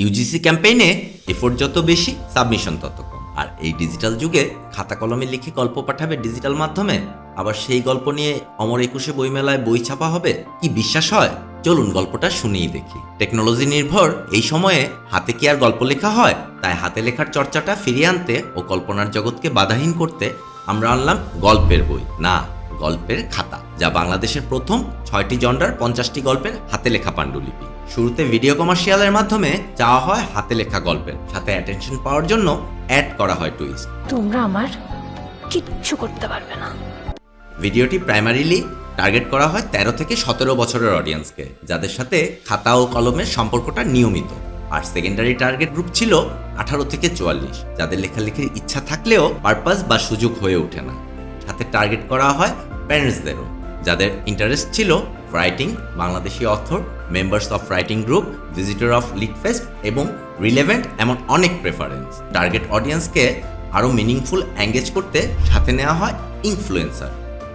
UGC ক্যাম্পেইনে effort যত বেশি সাবমিশন তত কম। আর এই ডিজিটাল যুগে খাতা কলমে লিখে গল্প পাঠাবে ডিজিটাল মাধ্যমে। আবার সেই গল্প নিয়ে অমর একুশে বইমেলায় বই ছাপা হবে? কি বিশ্বাস হয়? চলুন গল্পটা শুনেই দেখি। টেকনোলজি নির্ভর, এই সময়ে হাতে কি আর গল্প লেখা হয়? তাই হাতে লেখার চর্চাটা ফিরিয়ে আনতে ও কল্পনার জগৎকে বাধাহীন করতে আমরা আনলাম গল্পের বই। না, গল্পের খাতা। যা বাংলাদেশের প্রথম ছয়টি জন্ডার পঞ্চাশটি গল্পের হাতে লেখা পাণ্ডুলিপি। শুরুতে ভিডিও কমার্শিয়ালের মাধ্যমে চাওয়া হয় হাতে লেখা গল্পের সাথে অ্যাটেনশন পাওয়ার জন্য অ্যাড করা হয় টুইস্ট তোমরা আমার কিচ্ছু করতে পারবে না। ভিডিওটি প্রাইমারিলি টার্গেট করা হয় তেরো থেকে সতেরো বছরের অডিয়েন্সকে যাদের সাথে খাতা ও কলমের সম্পর্কটা নিয়মিত। আর সেকেন্ডারি টার্গেট গ্রুপ ছিল আঠারো থেকে চুয়াল্লিশ যাদের লেখালেখির ইচ্ছা থাকলেও পারপাস বা সুযোগ হয়ে ওঠে না। সাথে টার্গেট করা হয় প্যারেন্টসদেরও যাদের ইন্টারেস্ট ছিল writing Bangladeshi author members of writing group visitor of league fest এবং রিলেভেন্ট এমন অনেক প্রেফারেন্স টার্গেট অডিয়েন্সকে আরও মিনিংফুল এঙ্গেজ করতে সাথে নেওয়া হয় influencer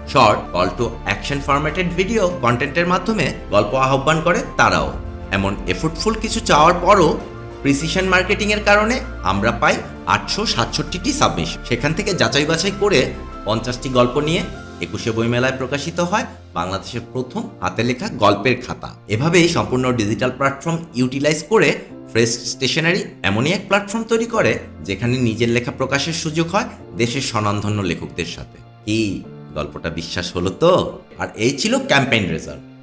short call to action formatted video কন্টেন্টের মাধ্যমে গল্প আহ্বান করে তারাও। এমন এফোর্টফুল কিছু চাওয়ার পরও প্রিসিশন মার্কেটিংয়ের কারণে আমরা পাই আটশো সাতষট্টিটি সাবমিশন সেখান থেকে যাচাই বাছাই করে পঞ্চাশটি গল্প নিয়ে একুশে বইমেলায় প্রকাশিত হয় বাংলাদেশের প্রথম হাতে লেখা গল্পের খাতা। এভাবেই সম্পূর্ণ ডিজিটাল প্ল্যাটফর্ম ইউটিলাইজ করে ফ্রেশ স্টেশনারি এমনই এক প্ল্যাটফর্ম তৈরি করে, যেখানে নিজের লেখা প্রকাশের সুযোগ হয় দেশের স্বনামধন্য লেখকদের সাথে। কি গল্পটা বিশ্বাস হলো তো? আর এই ছিল ক্যাম্পেইন রেজাল্ট।